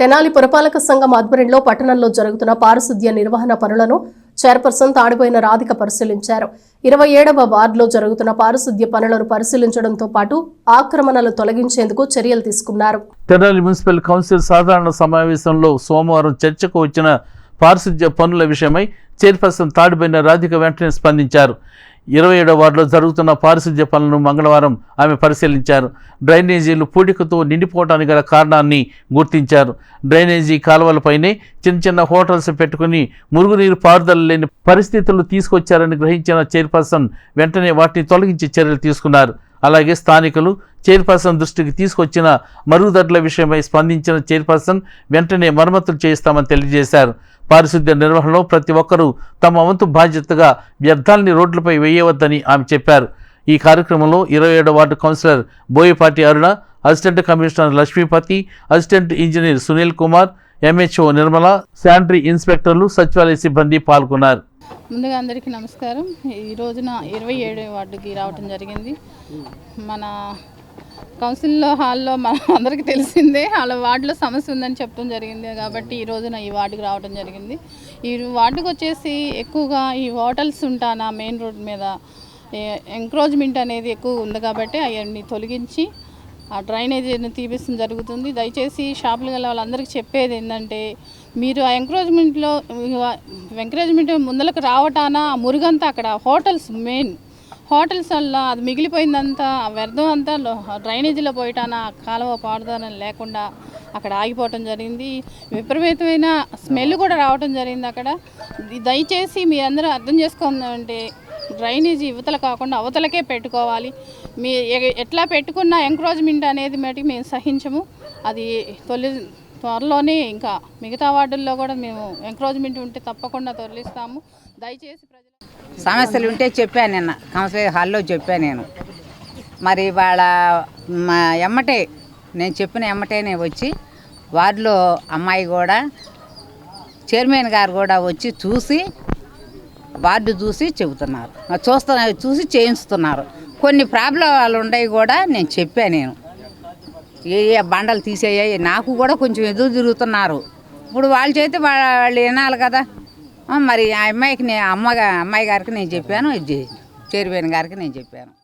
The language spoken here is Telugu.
తెనాలి పురపాలక సంఘం ఆధ్వర్యంలో పట్టణంలో జరుగుతున్న పారిశుద్ధ్య నిర్వహణ పనులను చైర్పర్సన్ తాడిపోయిన రాధిక పరిశీలించారు. ఇరవై ఏడవ వార్డులో జరుగుతున్న పారిశుద్ధ్య పనులను పరిశీలించడంతో పాటు ఆక్రమణలు తొలగించేందుకు చర్యలు తీసుకున్నారు. తెనాలి మున్సిపల్ కౌన్సిల్ సాధారణ సమావేశంలో సోమవారం చర్చకు వచ్చిన పారిశుద్ధ్య పనుల విషయమై చైర్పర్సన్ తాడిపోయిన రాధిక వెంటనే స్పందించారు. ఇరవై ఏడో వార్డులో జరుగుతున్న పారిశుధ్య పనులను మంగళవారం ఆమె పరిశీలించారు. డ్రైనేజీలు పూడికతో నిండిపోవడానికి గల కారణాన్ని గుర్తించారు. డ్రైనేజీ కాలువలపైనే చిన్న చిన్న హోటల్స్ పెట్టుకుని మురుగునీరు పారుదల లేని పరిస్థితులు తీసుకొచ్చారని గ్రహించిన చైర్పర్సన్ వెంటనే వాటిని తొలగించి చర్యలు తీసుకున్నారు. అలాగే స్థానికులు చైర్పర్సన్ దృష్టికి తీసుకొచ్చిన మరుగుదొడ్ల విషయమై స్పందించిన చైర్పర్సన్ వెంటనే మరమ్మతులు చేయిస్తామని తెలియజేశారు. పారిశుద్ధ్య నిర్వహణలో ప్రతి ఒక్కరూ తమ వంతు బాధ్యతగా వ్యర్థాలని రోడ్లపై వేయవద్దని ఆమె చెప్పారు. ఈ కార్యక్రమంలో ఇరవై ఏడవ ward councillor Boyapati Aruna assistant commissioner Lakshmipathi assistant engineer Sunil Kumar MHO Nirmala sanitary ఇన్స్పెక్టర్లు సచివాలయ సిబ్బంది పాల్గొన్నారు. ముందుగా అందరికీ నమస్కారం. ఈ రోజున ఇరవై ఏడవ వార్డుకి రావటం జరిగింది. మన కౌన్సిల్లో హాల్లో మన అందరికీ తెలిసిందే వాళ్ళ వార్డులో సమస్య ఉందని చెప్పడం జరిగింది కాబట్టి ఈ రోజున ఈ వార్డుకి రావడం జరిగింది. ఈ వార్డుకి వచ్చేసి ఎక్కువగా ఈ హోటల్స్ ఉంటానా మెయిన్ రోడ్ మీద ఎంక్రోచ్మెంట్ అనేది ఎక్కువ ఉంది కాబట్టి అవన్నీ తొలగించి ఆ డ్రైనేజీని తీపిస్తుంది జరుగుతుంది. దయచేసి షాపులు గల వాళ్ళందరికీ చెప్పేది ఏంటంటే మీరు ఆ ఎంకరేజ్మెంట్లో ఎంకరేజ్మెంట్ ముందలకు రావటాన ఆ మురుగంతా అక్కడ హోటల్స్ మెయిన్ హోటల్స్ వల్ల అది మిగిలిపోయిందంతా ఆ వ్యర్థం అంతా డ్రైనేజీలో పోయటాన ఆ కాలువ పాడుదనం లేకుండా అక్కడ ఆగిపోవటం జరిగింది. విపరీతమైన స్మెల్ కూడా రావటం జరిగింది అక్కడ. దయచేసి దయచేసి మీరందరూ అర్థం చేసుకుందంటే డ్రైనేజీ యువతలు కాకుండా అవతలకే పెట్టుకోవాలి. మీ ఎట్లా పెట్టుకున్న ఎంక్రోచ్మెంట్ అనేది మటుకు మేము సహించము. అది తొలి త్వరలోనే ఇంకా మిగతా వార్డుల్లో కూడా మేము ఎంక్రోచ్మెంట్ ఉంటే తప్పకుండా తరలిస్తాము. దయచేసి ప్రజలు సమస్యలు ఉంటే చెప్పాను నిన్న కౌన్సిలర్ హాల్లో చెప్పాను నేను. మరి వాళ్ళ మా ఎమ్మటే నేను చెప్పిన ఎమ్మటేనే వచ్చి వార్డులో అమ్మాయి కూడా చైర్మన్ గారు కూడా వచ్చి చూసి వార్డు చూసి చెబుతున్నారు. చూస్తున్నారు చూసి చేయిస్తున్నారు. కొన్ని ప్రాబ్లాలు ఉన్నాయి కూడా నేను చెప్పాను నేను. ఏ ఏ బండలు తీసేయాయి నాకు కూడా కొంచెం ఎదురు తిరుగుతున్నారు. ఇప్పుడు వాళ్ళు చేతి వాళ్ళు వినాలి కదా. మరి ఆ అమ్మాయికి నేను అమ్మగా అమ్మాయి గారికి నేను చెప్పాను ఇది గారికి నేను చెప్పాను.